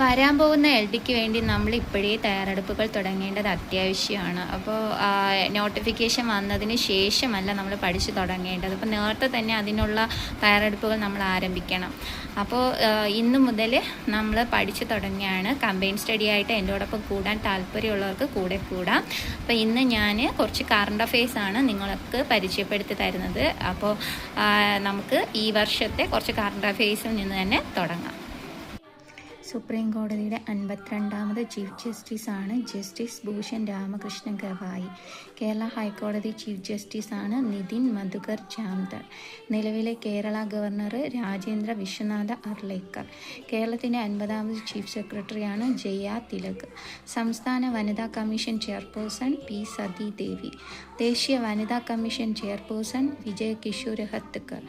വരാൻ പോകുന്ന എൽ ഡിക്ക് വേണ്ടി നമ്മൾ ഇപ്പോഴേ തയ്യാറെടുപ്പുകൾ തുടങ്ങേണ്ടത് അത്യാവശ്യമാണ്. അപ്പോൾ നോട്ടിഫിക്കേഷൻ വന്നതിന് ശേഷമല്ല നമ്മൾ പഠിച്ചു തുടങ്ങേണ്ടത്. അപ്പോൾ നേരത്തെ തന്നെ അതിനുള്ള തയ്യാറെടുപ്പുകൾ നമ്മൾ ആരംഭിക്കണം. അപ്പോൾ ഇന്ന് മുതൽ നമ്മൾ പഠിച്ചു തുടങ്ങിയാണ്. കമ്പൈൻ സ്റ്റഡി ആയിട്ട് എന്റോടൊപ്പം കൂടാൻ താല്പര്യമുള്ളവർക്ക് കൂടെ കൂടാം. അപ്പോൾ ഇന്ന് ഞാൻ കുറച്ച് കറണ്ട് അഫെയർസ് ആണ് നിങ്ങൾക്ക് പരിചയപ്പെടുത്തി തരുന്നത്. അപ്പോൾ നമുക്ക് ഈ വർഷത്തെ കുറച്ച് കറണ്ട് അഫെയർസിൽ നിന്ന് തന്നെ തുടങ്ങാം. സുപ്രീം കോടതിയുടെ അൻപത്തിരണ്ടാമത് ചീഫ് ആണ് ജസ്റ്റിസ് ഭൂഷൺ രാമകൃഷ്ണ ഗവായി. കേരള ഹൈക്കോടതി ചീഫ് ആണ് നിതിൻ മധുകർ ജാംദർ നിലവിലെ കേരള ഗവർണർ രാജേന്ദ്ര വിശ്വനാഥ അർലേക്കർ. കേരളത്തിന്റെ അൻപതാമത് ചീഫ് സെക്രട്ടറിയാണ് ജയ തിലക്. സംസ്ഥാന വനിതാ commission chairperson P Sathi Devi ദേശീയ വനിതാ commission chairperson Vijaya Kishore Hatkar.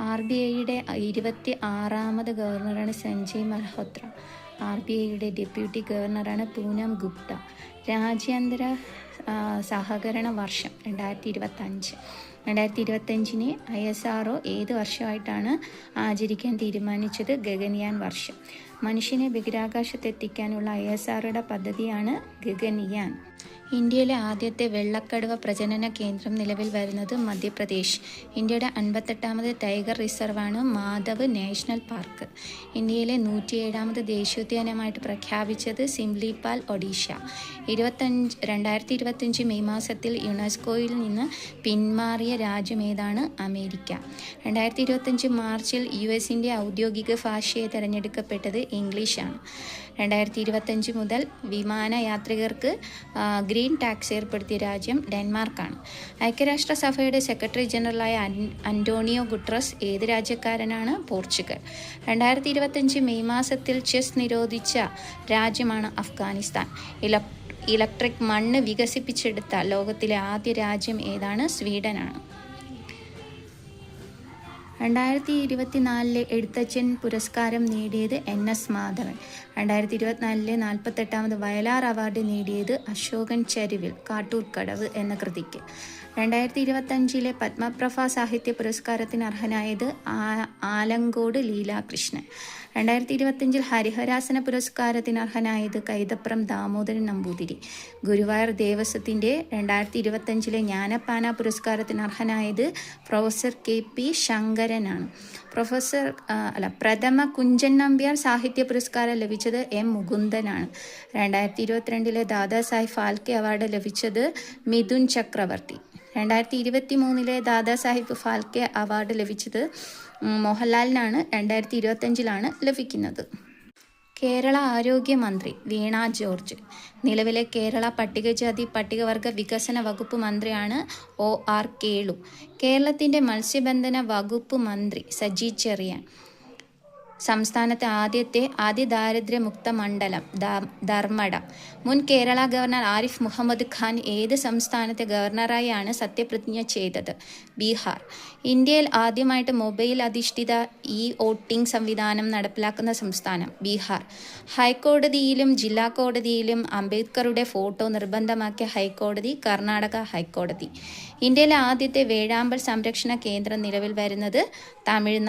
R B ഐയുടെ ഇരുപത്തി ആറാമത് ഗവർണറാണ് സഞ്ജയ് മൽഹോത്ര. ആർ ബി ഐയുടെ ഡെപ്യൂട്ടി ഗവർണറാണ് പൂനം ഗുപ്ത. രാജ്യാന്തര സഹകരണ വർഷം രണ്ടായിരത്തി ഇരുപത്തഞ്ച് രണ്ടായിരത്തി ഇരുപത്തഞ്ചിന് ഐ എസ് ആർ ഒ ഏത് വർഷമായിട്ടാണ് ആചരിക്കാൻ തീരുമാനിച്ചത്? ഗഗൻയാൻ വർഷം. മനുഷ്യനെ ബഹിരാകാശത്തെത്തിക്കാനുള്ള ഐ എസ് ആറുടെ പദ്ധതിയാണ് ഗഗൻയാൻ. ഇന്ത്യയിലെ ആദ്യത്തെ വെള്ളക്കടുവ പ്രജനന കേന്ദ്രം നിലവിൽ വരുന്നത് മധ്യപ്രദേശ്. ഇന്ത്യയുടെ അൻപത്തെട്ടാമത് ടൈഗർ റിസർവാണ് മാധവ് നാഷണൽ പാർക്ക്. ഇന്ത്യയിലെ നൂറ്റിയേഴാമത് ദേശീയോദ്യാനമായിട്ട് പ്രഖ്യാപിച്ചത് സിംലിപാൽ ഒഡീഷ. ഇരുപത്തഞ്ച് രണ്ടായിരത്തി ഇരുപത്തഞ്ച് മെയ് മാസത്തിൽ യുനെസ്കോയിൽ നിന്ന് പിന്മാറിയ രാജ്യമേതാണ് അമേരിക്ക. രണ്ടായിരത്തി ഇരുപത്തഞ്ച് മാർച്ചിൽ യു എസിന്റെ ഔദ്യോഗിക ഭാഷയെ തിരഞ്ഞെടുക്കപ്പെട്ടത് ഇംഗ്ലീഷാണ്. രണ്ടായിരത്തി ഇരുപത്തഞ്ച് മുതൽ വിമാനയാത്രികർക്ക് ഗ്രീൻ ടാക്സ് ഏർപ്പെടുത്തിയ രാജ്യം ഡെൻമാർക്കാണ്. ഐക്യരാഷ്ട്രസഭയുടെ സെക്രട്ടറി ജനറലായ അന്റോണിയോ ഗുട്രസ് ഏത് രാജ്യക്കാരനാണ്? പോർച്ചുഗൽ. രണ്ടായിരത്തി ഇരുപത്തഞ്ച് മെയ് മാസത്തിൽ ചെസ് നിരോധിച്ച രാജ്യമാണ് അഫ്ഗാനിസ്ഥാൻ. ഇലക് ഇലക്ട്രിക് മണ്ണ് വികസിപ്പിച്ചെടുത്ത ലോകത്തിലെ ആദ്യ രാജ്യം ഏതാണ്? സ്വീഡനാണ്. രണ്ടായിരത്തി ഇരുപത്തിനാലിലെ എഴുത്തച്ഛൻ പുരസ്കാരം നേടിയത് എൻ എസ് മാധവൻ. രണ്ടായിരത്തി ഇരുപത്തിനാലിലെ നാൽപ്പത്തെട്ടാമത് വയലാർ അവാർഡ് നേടിയത് അശോകൻ ചരിവിൽ കാട്ടൂർക്കടവ് എന്ന കൃതിക്ക്. രണ്ടായിരത്തി ഇരുപത്തഞ്ചിലെ പത്മപ്രഭ സാഹിത്യ പുരസ്കാരത്തിന് അർഹനായത് ആലങ്കോട് ലീലാകൃഷ്ണൻ. രണ്ടായിരത്തി ഇരുപത്തഞ്ചിൽ ഹരിഹരാസന പുരസ്കാരത്തിന് അർഹനായത് കൈതപ്രം ദാമോദരൻ നമ്പൂതിരി. ഗുരുവായൂർ ദേവസ്വത്തിന്റെ രണ്ടായിരത്തി ഇരുപത്തഞ്ചിലെ ജ്ഞാനപ്പാന പുരസ്കാരത്തിന് അർഹനായത് പ്രൊഫസർ കെ പി ശങ്കരനാണ്. പ്രൊഫസർ അല്ല പ്രഥമ കുഞ്ചൻ നമ്പ്യാർ സാഹിത്യ പുരസ്കാരം ലഭിച്ചത് എം മുകുന്ദനാണ്. രണ്ടായിരത്തി ഇരുപത്തിരണ്ടിലെ ദാദാസാഹിബ് ഫാൽക്കെ അവാർഡ് ലഭിച്ചത് മിഥുൻ ചക്രവർത്തി. രണ്ടായിരത്തി ഇരുപത്തി മൂന്നിലെ ദാദാസാഹിബ് ഫാൽക്കെ അവാർഡ് ലഭിച്ചത് മോഹൻലാലിനാണ്. രണ്ടായിരത്തി ഇരുപത്തഞ്ചിലാണ് ലഭിക്കുന്നത്. കേരള ആരോഗ്യമന്ത്രി വീണ ജോർജ്. നിലവിലെ കേരള പട്ടികജാതി പട്ടികവർഗ വികസന വകുപ്പ് മന്ത്രിയാണ് ഒ ആർ കേളു. കേരളത്തിന്റെ മത്സ്യബന്ധന വകുപ്പ് മന്ത്രി സജി ചെറിയാൻ. സംസ്ഥാനത്തെ ആദ്യത്തെ അതിദാരിദ്ര്യമുക്ത മണ്ഡലം ധർമ്മട. മുൻ കേരള ഗവർണർ ആരിഫ് മുഹമ്മദ് ഖാൻ ഏത് സംസ്ഥാനത്തെ ഗവർണറായാണ് സത്യപ്രതിജ്ഞ ചെയ്തത്? ബീഹാർ. ഇന്ത്യയിൽ ആദ്യമായിട്ട് മൊബൈൽ അധിഷ്ഠിത ഇ വോട്ടിംഗ് സംവിധാനം നടപ്പിലാക്കുന്ന സംസ്ഥാനം ബീഹാർ. ഹൈക്കോടതിയിലും ജില്ലാ കോടതിയിലും അംബേദ്കറുടെ ഫോട്ടോ നിർബന്ധമാക്കിയ ഹൈക്കോടതി കർണാടക ഹൈക്കോടതി. ഇന്ത്യയിലെ ആദ്യത്തെ വേഴാമ്പൽ സംരക്ഷണ കേന്ദ്രം നിലവിൽ വരുന്നത് തമിഴ്നാട്